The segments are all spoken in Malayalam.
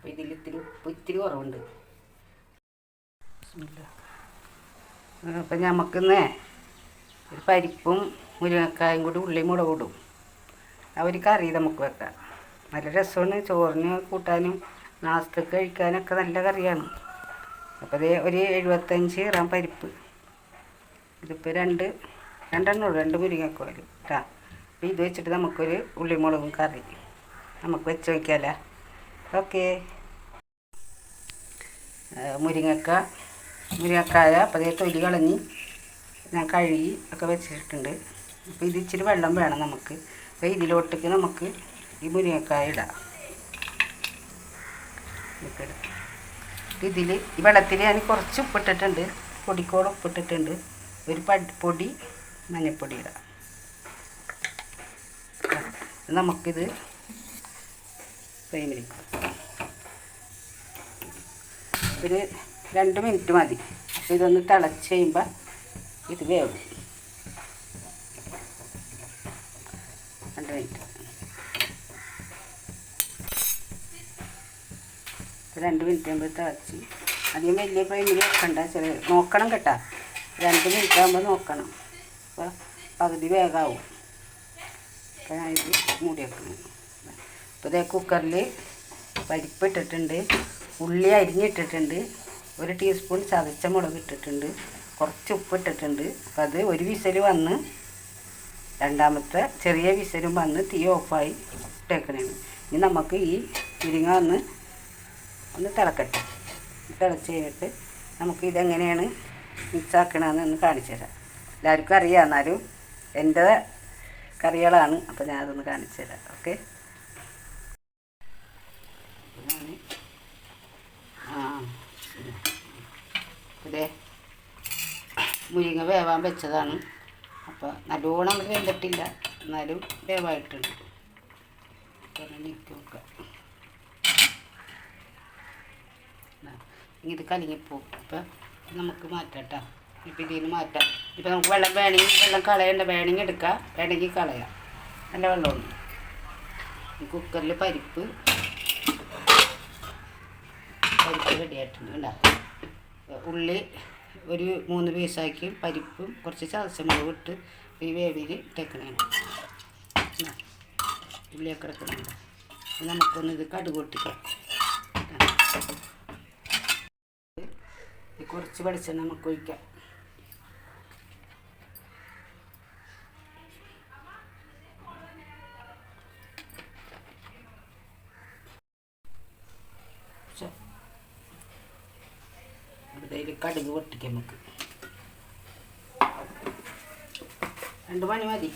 അപ്പോൾ ഇതിൽ ഇത്തിരി ഇത്തിരി കുറവുണ്ട്. അപ്പം നമുക്കിന്ന് ഒരു പരിപ്പും മുരിങ്ങക്കായും കൂടി ഉള്ളി മുളക് ഇടും. ആ ഒരു കറി നമുക്ക് വെക്കാം. നല്ല രസമാണ് ചോറിന് കൂട്ടാനും നാസ്തക്ക് കഴിക്കാനൊക്കെ നല്ല കറിയാണ്. അപ്പോൾ ഇത് ഒരു എഴുപത്തഞ്ച് ഗ്രാം പരിപ്പ്. ഇതിപ്പോൾ രണ്ട് രണ്ടെണ്ണം ഉള്ളൂ രണ്ട് മുരിങ്ങക്കോൽ കേട്ടോ അപ്പോൾ ഇത് വെച്ചിട്ട് നമുക്കൊരു ഉള്ളിമുളകും കറി നമുക്ക് വെച്ച് വയ്ക്കാമല്ലോ ഓക്കേ. മുരിങ്ങക്ക മുരിങ്ങക്കായ അപ്പോൾ തൊലി കളഞ്ഞ് ഞാൻ കഴുകി ഒക്കെ വെച്ചിട്ടുണ്ട്. അപ്പോൾ ഇത് ഇച്ചിരി വെള്ളം വേണം നമുക്ക്. അപ്പോൾ ഇതിലോട്ടേക്ക് നമുക്ക് ഈ മുരിങ്ങക്കായ ഇടാം. ഇതിൽ ഈ വെള്ളത്തിൽ ഞാൻ കുറച്ച് ഉപ്പിട്ടിട്ടുണ്ട്. പൊടിക്കോളം ഉപ്പിട്ടിട്ടുണ്ട്. ഒരു പടി പൊടി മഞ്ഞൾപ്പൊടി ഇടാം. നമുക്കിത് ഫ്ലെയിമിലേക്ക് ഒരു രണ്ട് മിനിറ്റ് മതി. ഇതൊന്ന് തിളച്ച് കഴിയുമ്പോൾ ഇത് വേവും. രണ്ട് മിനിറ്റ്. രണ്ട് മിനിറ്റ് ആകുമ്പോൾ തിളച്ച്. അധികം വലിയ ഫ്ലെയിമിൽ വെക്കണ്ട. ചെറിയ നോക്കണം കേട്ടോ. രണ്ട് മിനിറ്റ് ആകുമ്പോൾ നോക്കണം. അപ്പോൾ പകുതി വേഗമാവും അപ്പോൾ ഞാനിത് മൂടി വെക്കണം അപ്പോൾ ഇതേ കുക്കറിൽ പരിപ്പ് ഇട്ടിട്ടുണ്ട്. ഉള്ളി അരിഞ്ഞിട്ടിട്ടുണ്ട്. ഒരു ടീസ്പൂൺ ചതച്ച മുളക് ഇട്ടിട്ടുണ്ട്. കുറച്ച് ഉപ്പ് ഇട്ടിട്ടുണ്ട് അപ്പോൾ അത് ഒരു വിസൽ വന്ന് രണ്ടാമത്തെ ചെറിയ വിസലും വന്ന് തീ ഓഫായി ഇട്ടേക്കണേണ്. ഇനി നമുക്ക് ഈ മുരിങ്ങ ഒന്ന് ഒന്ന് തിളക്കട്ടെ. തിളച്ച് കഴിഞ്ഞിട്ട് നമുക്ക് ഇതെങ്ങനെയാണ് മിക്സ് ആക്കണമെന്ന് ഒന്ന് കാണിച്ചു തരാം. എല്ലാവർക്കും അറിയാം. എന്നാലും എന്റെ കറികളാണ്. അപ്പോൾ ഞാനതൊന്ന് കാണിച്ചു തരാം. ഓക്കെ ആ ഇതേ മുരിങ്ങ വേവാൻ വെച്ചതാണ്. അപ്പോൾ നല്ലോണം അങ്ങോട്ട് വെന്തിട്ടില്ല. എന്നാലും വേവായിട്ടുണ്ട്. ഇനി ഇത് കലങ്ങിപ്പോവും. അപ്പോൾ നമുക്ക് മാറ്റാം കേട്ടോ ഇപ്പം ഇതിൽ മാറ്റാം. ഇപ്പം നമുക്ക് വെള്ളം വേണമെങ്കിൽ വെള്ളം കളയണ്ട. വേണമെങ്കിൽ എടുക്കാം. വേണമെങ്കിൽ കളയാം. നല്ല വെള്ളമുണ്ട് കുക്കറിൽ പരിപ്പ് പരിപ്പ് റെഡിയായിട്ടുണ്ട് കണ്ടോ? ഉള്ളി ഒരു മൂന്ന് പീസാക്കി പരിപ്പും കുറച്ച് ചതച്ചമുളകും ഇട്ട് ഈ വേവിൽ ഇട്ടേക്കണേണ് ദാ, ഉള്ളിയൊക്കെ നമുക്കൊന്ന് ഇത് കടുക് പൊട്ടിക്കാം. കുറച്ച് വെളിച്ചെണ്ണ നമുക്ക് ഒഴിക്കാം. അതിൽ കടുക് പൊട്ടിക്കാം നമുക്ക് രണ്ട് മണി മതി.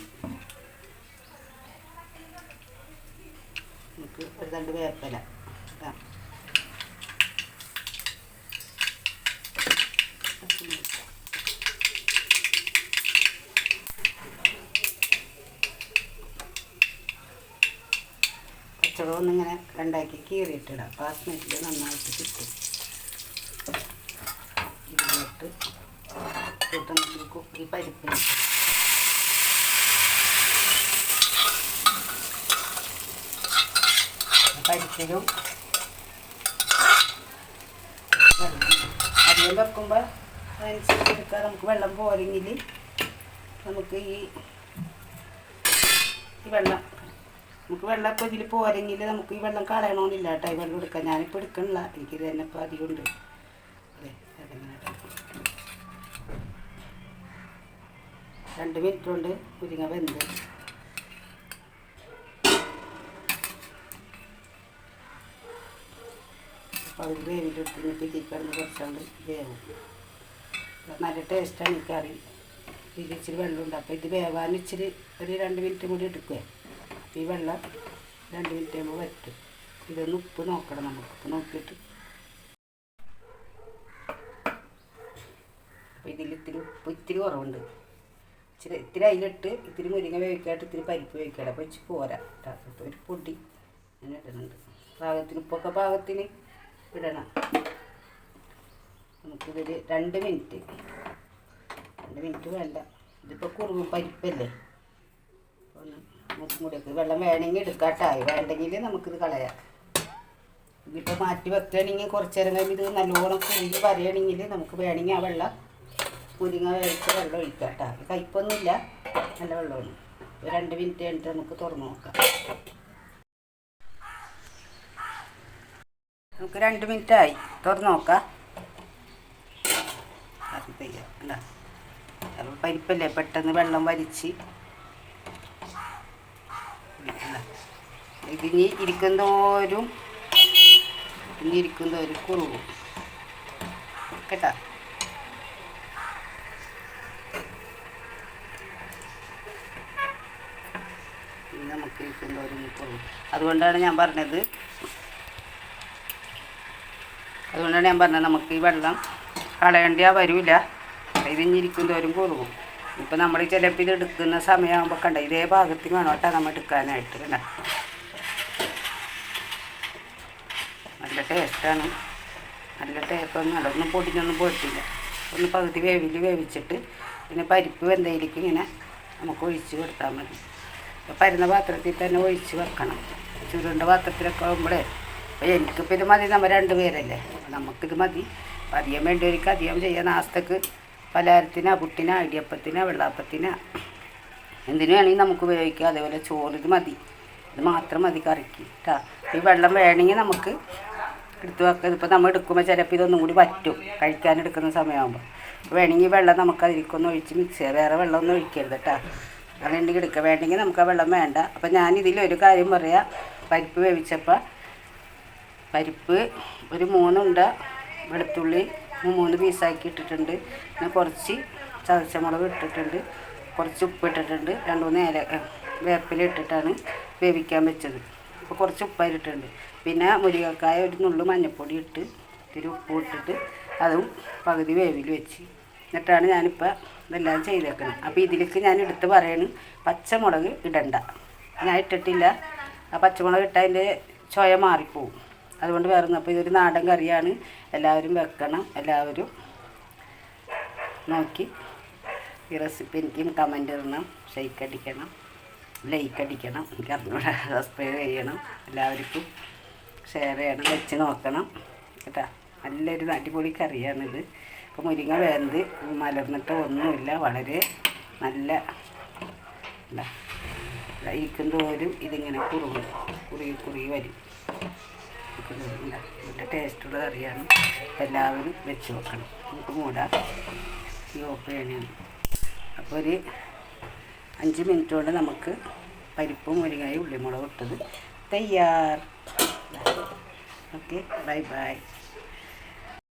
നമുക്ക് ഒരു രണ്ട് വേപ്പല ഇടാം. പച്ചവളം ഒന്നിങ്ങനെ രണ്ടാക്കി കീറിയിട്ടിടാം പാസ്മേറ്റിൽ നന്നായിട്ട് കിട്ടും. ഇട്ട് നമുക്ക് ഈ പരിപ്പിന് പരിപ്പിലും അധികം വെക്കുമ്പോൾ അതനുസരിച്ച് എടുക്കുക നമുക്ക് വെള്ളം പോരെങ്കിൽ നമുക്ക് ഈ ഈ വെള്ളം നമുക്ക് വെള്ളം ഇപ്പോൾ ഇതിൽ പോരെങ്കിൽ നമുക്ക് ഈ വെള്ളം കളയണമെന്നില്ല കേട്ടോ. ഈ വെള്ളം എടുക്കാം ഞാനിപ്പോൾ എടുക്കണില്ല. എനിക്കിത് തന്നെ ഇപ്പോൾ അധികം ഉണ്ട് അതെ അതങ്ങനെ ഇടാം. രണ്ട് മിനിറ്റ് കൊണ്ട് മുരിങ്ങ വെന്ത്. അപ്പോൾ അത് വേവിലെടുത്ത് എടുത്തിട്ട് ഇതിൽ കുറച്ചുകൊണ്ട് വേവും. നല്ല ടേസ്റ്റാണ് ഈ കറി. ഇതിൽ ഇച്ചിരി വെള്ളമുണ്ട് അപ്പോൾ ഇത് വേവാൻ ഇച്ചിരി ഒരു രണ്ട് മിനിറ്റ് കൂടി എടുക്കുക. അപ്പോൾ ഈ വെള്ളം രണ്ട് മിനിറ്റ് ആകുമ്പോൾ വറ്റും. ഇതൊന്ന് ഉപ്പ് നോക്കണം നമുക്ക്. ഉപ്പ് നോക്കിയിട്ട്. അപ്പോൾ ഇതിൽ ഇത്തിരി ഉപ്പ് ഇത്തിരി കുറവുണ്ട്. ഇച്ചിരി ഇത്തിരി അതിലിട്ട് ഇത്തിരി മുരിങ്ങ വേവിക്കാട്ട് ഇത്തിരി പരിപ്പ് വേവിക്കാട്ട് അപ്പോൾ ഇച്ചിരി പോരാ. ഒരു പൊടി അങ്ങനെ ഇടുന്നുണ്ട്. പാകത്തിന് ഉപ്പൊക്കെ പാകത്തിന് ഇടണം. നമുക്കിതിൽ രണ്ട് മിനിറ്റ്. രണ്ട് മിനിറ്റ് വേണ്ട. ഇതിപ്പോൾ കുറുമ പരിപ്പല്ലേ? ഒന്ന് മൂക്കും കൂടിയൊക്കെ വെള്ളം വേണമെങ്കിൽ എടുക്കാട്ടായി വേണ്ടെങ്കിൽ നമുക്കിത് കളയാം. ഇതിപ്പോൾ മാറ്റി വെക്കുകയാണെങ്കിൽ കുറച്ച് നേരം കഴിയുമ്പോൾ ഇത് നല്ലോണം കുറുകി വരികയാണെങ്കിൽ നമുക്ക് വേണമെങ്കിൽ ആ വെള്ളം മുരിങ്ങ വേവിച്ച വെള്ളം ഒഴിക്കാം കേട്ടോ കയ്പൊന്നുമില്ല. നല്ല വെള്ളമാണ്. ഒരു രണ്ട് മിനിറ്റ് കഴിഞ്ഞിട്ട് നമുക്ക് തുറന്നു നോക്കാം. നമുക്ക് രണ്ട് മിനിറ്റ് ആയി തുറന്ന് നോക്കാം. അല്ല പരിപ്പല്ലേ? പെട്ടെന്ന് വെള്ളം വലിച്ച്. ഇതിനി ഇരിക്കുന്നതോറും ഇനി ഇരിക്കുന്നതോറും കുറുകും. കേട്ടാ? നമുക്ക് ഇരിക്കുന്നതോറും കുറുകും അതുകൊണ്ടാണ് ഞാൻ പറഞ്ഞത്. അതുകൊണ്ടാണ് ഞാൻ പറഞ്ഞത് നമുക്ക് ഈ വെള്ളം കളയേണ്ട വരില്ല ഇതിഞ്ഞിരിക്കും തോറും കുറുകും ഇപ്പം നമ്മൾ ചിലപ്പോൾ ഇത് എടുക്കുന്ന സമയമാകുമ്പോൾ കണ്ട ഇതേ ഭാഗത്തിന് വേണം കേട്ടോ നമ്മൾ എടുക്കാനായിട്ട് കണ്ട? നല്ല ടേസ്റ്റാണ് നല്ല ടേസ്റ്റൊന്നും അല്ല. ഒന്നും പൊടിഞ്ഞൊന്നും പോയിട്ടില്ല. ഒന്ന് പകുതി വേവിൽ വേവിച്ചിട്ട് പിന്നെ പരിപ്പ് വെന്തയിലേക്ക് ഇങ്ങനെ നമുക്ക് ഒഴിച്ച് കൊടുത്താൽ മതി. പരുന്ന പാത്രത്തിൽ തന്നെ ഒഴിച്ച് വെക്കണം. ചുരുണ്ട പാത്രത്തിലൊക്കെ ആകുമ്പോഴേ എനിക്കിപ്പോൾ ഇത് മതി നമ്മൾ രണ്ട് പേരല്ലേ. അപ്പോൾ നമുക്കിത് മതി. അധികം വേണ്ടിയവർക്ക് അധികം ചെയ്യാൻ നാസ്തക്ക് പലഹാരത്തിന് പുട്ടിന് ഇടിയപ്പത്തിന് വെള്ളാപ്പത്തിന്. എന്തിനു വേണമെങ്കിൽ നമുക്ക് ഉപയോഗിക്കാം. അതേപോലെ ചോറ് ഇത് മതി. ഇത് മാത്രം മതി കറിക്ക് കേട്ടോ ഈ വെള്ളം വേണമെങ്കിൽ നമുക്ക് എടുത്ത് വെക്കാം. ഇതിപ്പോൾ നമ്മൾ എടുക്കുമ്പോൾ ചിലപ്പോൾ ഇതൊന്നും കൂടി പറ്റും. കഴിക്കാൻ എടുക്കുന്ന സമയമാകുമ്പോൾ വേണമെങ്കിൽ വെള്ളം നമുക്ക് അതിലേക്കൊന്ന് ഒഴിച്ച് മിക്സ് ചെയ്യാം വേറെ വെള്ളമൊന്നും ഒഴിക്കരുത് കേട്ടോ അതുണ്ടെങ്കിൽ എടുക്കുക വേണ്ടെങ്കിൽ നമുക്ക് ആ വെള്ളം വേണ്ട. അപ്പം ഞാൻ ഇതിലൊരു കാര്യം പറയാം. പരിപ്പ് വേവിച്ചപ്പോൾ പരിപ്പ് ഒരു മൂന്നുണ്ട വെളുത്തുള്ളി മൂന്ന് പീസാക്കി ഇട്ടിട്ടുണ്ട്. പിന്നെ കുറച്ച് ചതച്ചമുളക് ഇട്ടിട്ടുണ്ട്. കുറച്ച് ഉപ്പ് ഇട്ടിട്ടുണ്ട്. രണ്ട് മൂന്ന് ഏല വേപ്പില ഇട്ടിട്ടാണ് വേവിക്കാൻ വെച്ചത്. അപ്പോൾ കുറച്ച് ഉപ്പായിട്ടുണ്ട് പിന്നെ മുരിങ്ങക്കായ ഒരു നുള്ളു മഞ്ഞൾപ്പൊടി ഇട്ട് ഇത്തിരി ഉപ്പ് ഇട്ടിട്ട് അതും പകുതി വേവിൽ വെച്ച്. എന്നിട്ടാണ് ഞാനിപ്പോൾ ഇതെല്ലാം ചെയ്തേക്കുന്നത്. അപ്പോൾ ഇതിലേക്ക് ഞാൻ എടുത്ത് പറയണ് പച്ചമുളക് ഇടണ്ട. ഞാൻ ഇട്ടിട്ടില്ല. ആ പച്ചമുളക് ഇട്ടാൽ അതിന്റെ ചുയ മാറിപ്പോവും. അതുകൊണ്ട് വേറെ അപ്പോൾ ഇതൊരു നാടൻ കറിയാണ്. എല്ലാവരും വെക്കണം. എല്ലാവരും നോക്കി ഈ റെസിപ്പി എനിക്കും കമന്റ് ഇടണം ഷെയ്ക്ക് അടിക്കണം ലൈക്ക് അടിക്കണം എനിക്ക് അറിഞ്ഞൂടെ സബ്സ്ക്രൈബ് ചെയ്യണം. എല്ലാവർക്കും ഷെയർ ചെയ്യണം വെച്ച് നോക്കണം. കേട്ടോ? നല്ലൊരു അടിപൊളി കറിയാണിത്. ഇപ്പോൾ മുരിങ്ങ വേന്ത് മലർന്നിട്ട് ഒന്നുമില്ല വളരെ നല്ല ഇരിക്കും തോരും ഇതിങ്ങനെ കുറുകും കുറുകി കുറുകി വരും. നല്ല ടേസ്റ്റുള്ള കറിയാണ് എല്ലാവരും വെച്ച് വെക്കണം നമുക്ക് മൂടാം. ഈ ഓഫ് ചെയ്യണേണ് അപ്പോൾ ഒരു അഞ്ച് മിനിറ്റ് കൊണ്ട് നമുക്ക് പരിപ്പും മുരിങ്ങയും ഉള്ളിമുളകും ഇട്ടത് തയ്യാർ. Okay bye bye.